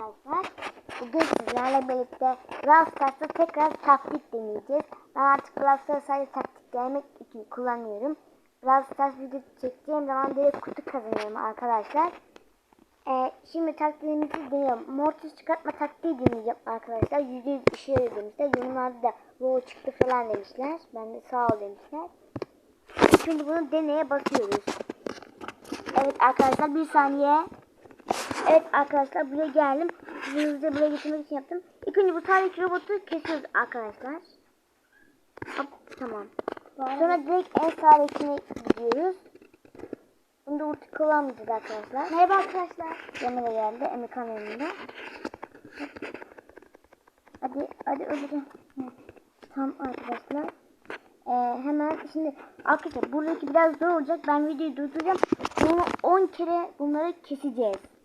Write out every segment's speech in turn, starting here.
arkadaşlar. Bugün sizlerle birlikte Brawl Stars'ta tekrar taktik deneyeceğiz. Ben artık Brawl Stars'ı sadece taktik denemek için kullanıyorum. Brawl Stars video çekeceğim zaman direkt kutu kazanıyorum arkadaşlar. Ee, şimdi taktiğimizi deniyorum. Mortis çıkartma taktiği deneyeceğim arkadaşlar. %100 işe yarıyor demişler. Yorumlarda da bu çıktı falan demişler. Ben de sağ ol demişler. Şimdi bunu deneye basıyoruz. Evet arkadaşlar bir saniye. Evet arkadaşlar buraya geldim. Hızlıca buraya getirmek için yaptım. İlk önce bu tarihi robotu kesiyoruz arkadaşlar. Hop tamam. Sonra direkt en sağdakine gidiyoruz. Bunda ulti kullanmayacağız arkadaşlar. Merhaba arkadaşlar. Yanına geldi. Emirkan yanında. Hadi hadi öleceğim. Evet. Tamam arkadaşlar. Ee, hemen şimdi arkadaşlar buradaki biraz zor olacak. Ben videoyu durduracağım. Bunu 10 kere bunları keseceğiz.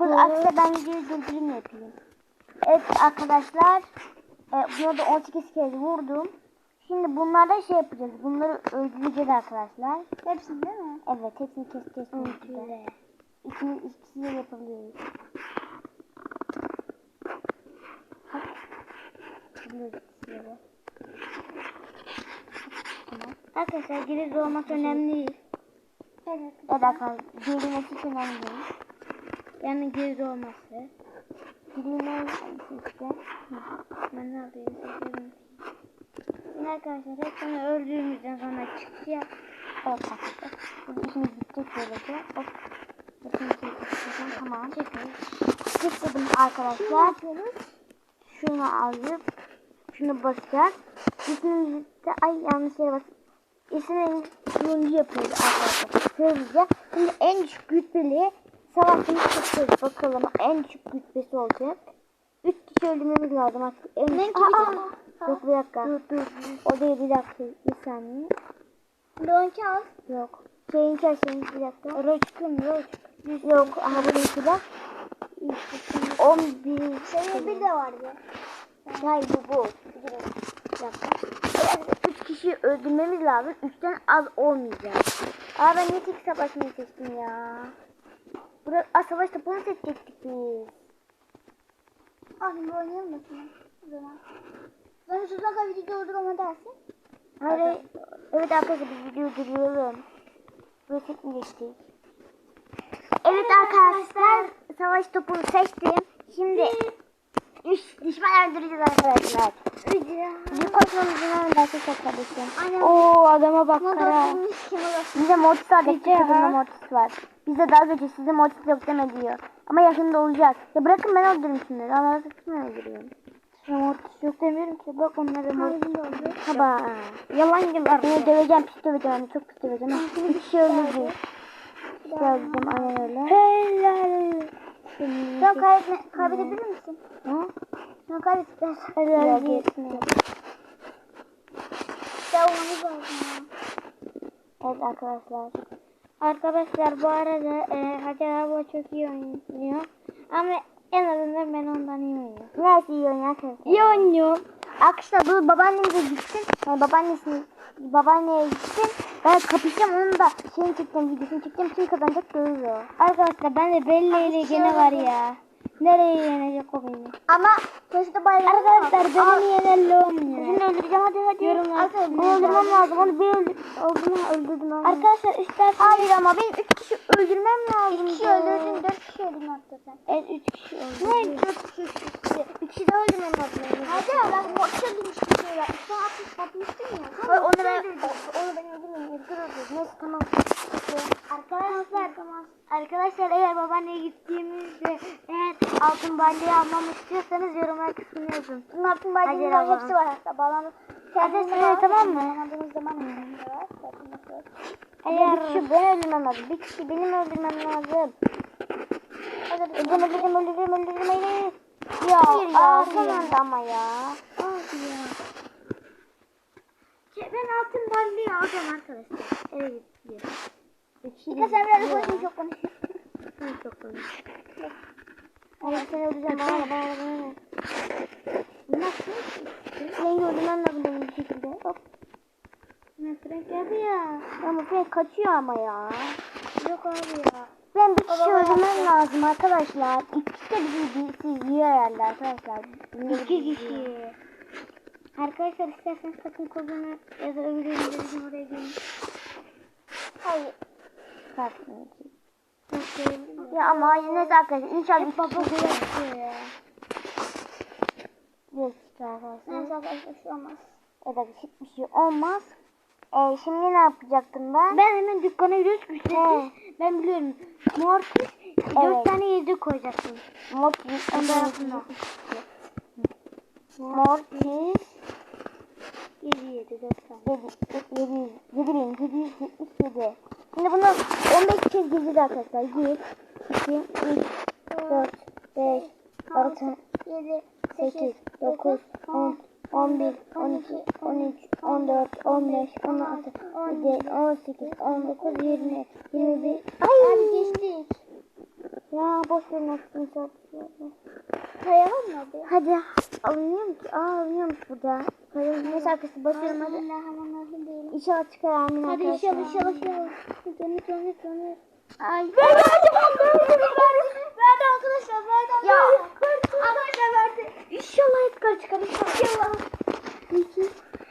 9 Aslında ben videoyu durdurayım yapayım. Evet arkadaşlar. E, buna da 18 kez vurdum. Şimdi bunlarda şey yapacağız. Bunları öldüreceğiz arkadaşlar. Hepsini değil mi? Evet hepsini keseceğiz. Öldüreceğiz. İkini, ikisini de yapabiliyoruz. Hop. Yapabiliyoruz ikisini. Arkadaşlar giriz olmak önemli değil. Evet. Evet arkadaşlar. Gerilmesi önemli değil. Yani giriz olması. Gerilmesi işte. Ben ne yapayım? Şimdi arkadaşlar hepsini öldüğümüzden sonra çıkış yap. Arkadaşlar. Burada işimiz bitecek böylece. Hop. Tamam. Çektim arkadaşlar. Şunu alıp şunu basacağız. İsmimizi de ay yanlış yere bas. İsmini turuncu yapıyoruz arkadaşlar. Hızlıca. Şimdi en düşük rütbeli savaşını seçiyoruz. Bakalım en düşük rütbesi olacak. Üç kişi öldürmemiz lazım artık. En Ne ki? Aa, Yok bir dakika. Dur dur. O değil bir dakika. Bir saniye. Donki al. Yok. Şeyin içerisinde bir dakika. Roçkun roç. Yok ama bu değil bak. 11 Senin bir de vardı. Hayır bu bu. Bir dakika. 3 kişiyi öldürmemiz lazım. 3'ten az olmayacak. Aa ben niye tek savaşmayı seçtim ya? Aa, savaş topunu seçecektik biz. Abi bu oynayalım sana? O zaman. Ben şu dakika video durdurma dersin. Hayır, hayır. Evet arkadaşlar biz videoyu duruyorum. Buraya çekmeyecektik. Evet arkadaşlar savaş topunu seçtim. Şimdi üç düşman öldüreceğiz arkadaşlar. Bir koşmamızın önünde çok kardeşim. Oo adama bak kara. Bize. Bize Bize ha. mortis var. Bize dalga geçiyor. Size mortis yok deme diyor. Ama yakında olacak. Ya bırakın ben öldürürüm şunları. Ama ben öldürüyorum. Mortis yok demiyorum ki. Bak onlara mortis oldu. Haba. Yalan yıllar. Beni döveceğim. Pis döveceğim. Çok pis döveceğim. Bir kişi öldürdü. Gördüm aynen öyle. Helal. Sen kaybetme, kaybedebilir misin? Hı? Sen kaybettin. Helal. Savunmamız lazım Evet arkadaşlar. Arkadaşlar bu arada e, Hacer abla çok iyi oynuyor. Ama en azından ben ondan iyi oynuyorum. Neyse iyi oynuyor arkadaşlar. İyi oynuyorum. Arkadaşlar bu babaannemize gitsin. Yani babaannesini babaanneye gitsin. Ben kapışacağım onun da şeyini çekeceğim videosunu çekeceğim. Kim kazanacak görürüz o. Arkadaşlar ben de Belli ile gene var ya. Nereye yenecek o beni? Ama sonuçta bayram Arkadaşlar benim yenerli olmuyor. Öldüreceğim hadi hadi. Yorumlar bunu öldürmem lazım. Onu bir öldür öldürmem, öldürdüm. Arkadaşlar isterseniz Hayır ama benim üç kişi öldürmem lazım. İki kişi öldürdün, dört kişi öldürdün hatta sen. Evet üç kişi öldürdüm. Ne dört kişi, üç kişi? Üç kişi daha öldürmem lazım. Hadi ya ben boş öldürmüştüm şöyle. Sen atmış, atmıştın ya. Hayır, onu ben onu ben öldürmem. Dur dur. Neyse tamam. Arkadaşlar. Arkadaşlar eğer babaanneye gittiğimizde eğer altın balyeyi almamı istiyorsanız yorumlar kısmına yazın. Bunun altın Hadi balyenin hepsi var hatta. Bağlandı. Arkadaşlar tamam mı? Bağlandığımız zaman var. Eğer Bir kişi ben öldürmem lazım. Bir kişi benim öldürmem lazım. Öldürüm öldürüm öldürüm öldürüm hayır. Ya, Hayır ya, aa, son anda ama ya. Abi ya. Ben altın ballayı alacağım arkadaşlar. Eve gidiyorum. İki sen biraz konuşun çok konuşuyorsun. Ben çok konuşuyorum. Ay seni öldüreceğim bana bana bana. Nasıl? Seni öldürmem lazım benim bir şekilde. Hop. Ne Frank geldi ya. Ama Frank kaçıyor ama ya. Yok abi ya. Ben bir kişi öldürmem lazım arkadaşlar. İkisi de bizi bizi yiyor herhalde arkadaşlar. İki kişi. Arkadaşlar isterseniz takım kodunu ya da öbür oraya gelin. Hayır. Ya ama hayır neyse arkadaşlar inşallah Hep baba yapıyor ya. geçti arkadaşlar. Neyse arkadaşlar bir şey olmaz. Da hiçbir şey olmaz. Ee, şimdi ne yapacaktım ben? Ben hemen dükkana gidiyoruz güçlü. He. Ben biliyorum. Mortis Evet. dört tane yiyecek koyacaksın. Mortis. Ön tarafına. Mortis. Yedi yedi dört tane. 7, 7777. Şimdi bunu 15 kez gireceğiz arkadaşlar. 1, 2, 3, 4, 5, 6, Yedi. 8, 9, 10, 11, 12, 13, 14, 15, 16, 17, 18, 19, 20, 21. Ay! Geçtik. Ya boş verin güzel. Sayalım mı hadi? Hadi alınıyor mu ki? Aa alınıyormuş burada. Hadi neyse arkadaşlar basıyorum hadi. Bismillahirrahmanirrahim. İnşallah çıkar amin Hadi arkadaşlar. inşallah inşallah inşallah. Dönüt dönüt dönüt. Ay. Verdi arkadaşlar verdi. Ya. Arkadaşlar verdi. İnşallah Edgar çıkar inşallah.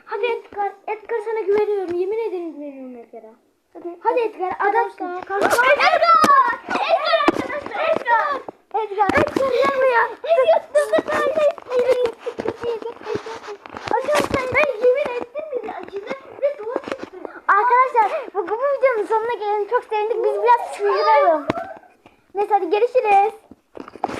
Hadi Edgar. Edgar sana güveniyorum. Yemin ederim güveniyorum Edgar'a. Hadi, hadi Edgar adamsın. Edgar. Edgar. Edgar arkadaşlar. Edgar. Edgar. Edgar